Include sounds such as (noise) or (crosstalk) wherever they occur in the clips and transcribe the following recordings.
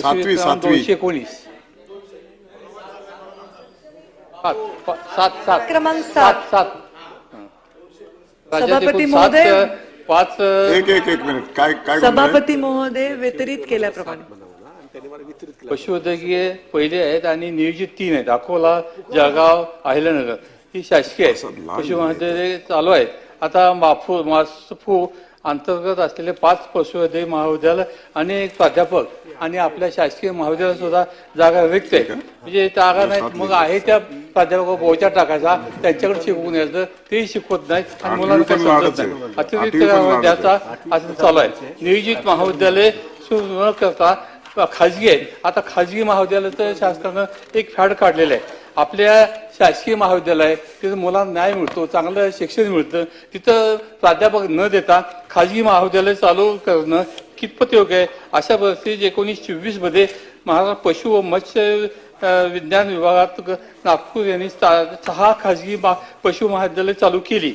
सातवी सातवी. दोनशे एकोणीस. सात पा- सात सात. क्रमांक सात सात. सात. राज्यात सभापती एकूण सात, महोदय. अ, पाच अ, एक एक एक मिनिट. काय काय? सभापती महोदय वितरित केल्याप्रमाणे. पशुवैद्यकीय पहिले आहेत आणि नियोजित तीन आहेत. अकोला जळगाव अहिल्यानगर. ही शासकीय असं आहेत लहान पशुवैद्यकीय चालू आहेत. आता माफू मासफू अंतर्गत असलेले पाच पशुवैद्यकीय महाविद्यालय आणि एक प्राध्यापक आणि आपल्या शासकीय महाविद्यालयात सुद्धा जागा रिक्त आहे. म्हणजे जागा नाहीत. मग आहे त्या प्राध्यापक बोचा टाकायचा. त्यांच्याकडे शिकवून यायचं. तेही शिकवत नाहीत आणि मुलांना समजत. नाही. अतिरिक्त द्याचा असं चालू आहे. नियोजित महाविद्यालय सुरू न करता खाजगी आहेत आता खाजगी महाविद्यालयाचं शासनानं एक फॅड काढलेलं आहे. आपल्या शासकीय महाविद्यालय तिथं मुलांना न्याय मिळतो चांगलं शिक्षण मिळतं. तिथं प्राध्यापक न देता खाजगी महाविद्यालय चालू करणं कितपत योग्य आहे? अशा परिस्थितीत एकोणीस चोवीसमध्ये महाराष्ट्र पशु व मत्स्य विज्ञान विभागात ग- नागपूर यांनी सहा खाजगी मा- पशु महाविद्यालय चालू केली.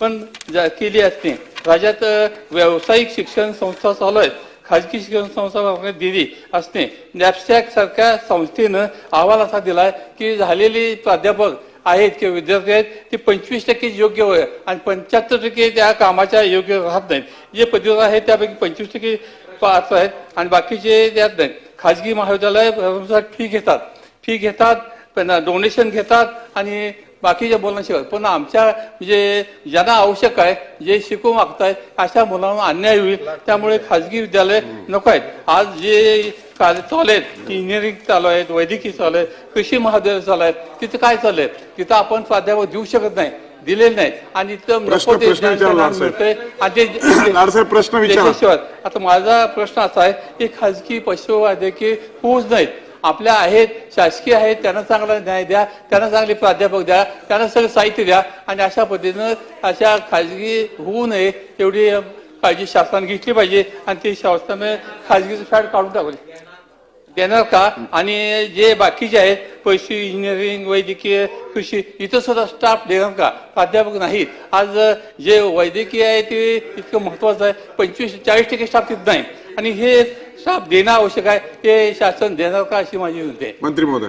पण केली असते राज्यात व्यावसायिक शिक्षण संस्था चालू आहेत. खाजगी शिक्षण संस्था दिली असणे नॅपसॅक सारख्या संस्थेनं अहवाल असा दिला की झालेले प्राध्यापक आहेत किंवा विद्यार्थी आहेत ते पंचवीस टक्के योग्य वय आणि पंच्याहत्तर टक्के त्या कामाच्या योग्य राहत नाहीत. जे पदवीधर आहेत त्यापैकी पंचवीस टक्के पास आहेत आणि बाकीचे त्यात नाहीत. खाजगी महाविद्यालय फी घेतात. फी घेतात डोनेशन घेतात आणि बाकीच्या मुलांना शिकतात पण आमच्या म्हणजे ज्यांना आवश्यक आहे जे शिकू मागतायत अशा मुलांना अन्याय होईल. त्यामुळे खाजगी विद्यालय नको आहेत. आज जे चालू आहेत इंजिनिअरिंग चालू आहेत वैद्यकीय चालू आहेत कृषी महाविद्यालय चालू आहेत तिथं काय चालू आहे तिथं आपण प्राध्यापक देऊ शकत नाही दिलेले नाही. आणि तिथं प्रश्न- (coughs) आता माझा प्रश्न असा आहे की खाजगी पशुवैद्यकीय होऊच नाहीत. आपल्या आहेत शासकीय आहेत त्यांना चांगला न्याय द्या त्यांना चांगले प्राध्यापक द्या त्यांना सगळं साहित्य द्या आणि अशा पद्धतीनं अशा खाजगी होऊ नये एवढी काळजी शासनाने घेतली पाहिजे आणि ते शासनाने खाजगीचं फॅट काढून टाकले. देणार का? आणि जे बाकीचे आहेत पशु इंजिनिअरिंग वैद्यकीय कृषी इथं सुद्धा स्टाफ देणार का? प्राध्यापक नाहीत. आज जे वैद्यकीय आहे ते इतकं महत्वाचं आहे पंचवीस चाळीस टक्के स्टाफ तिथं नाही. आणि हे स्टाफ देणं आवश्यक आहे. ते शासन देणार का अशी माझी विनंती आहे. मंत्री महोदय.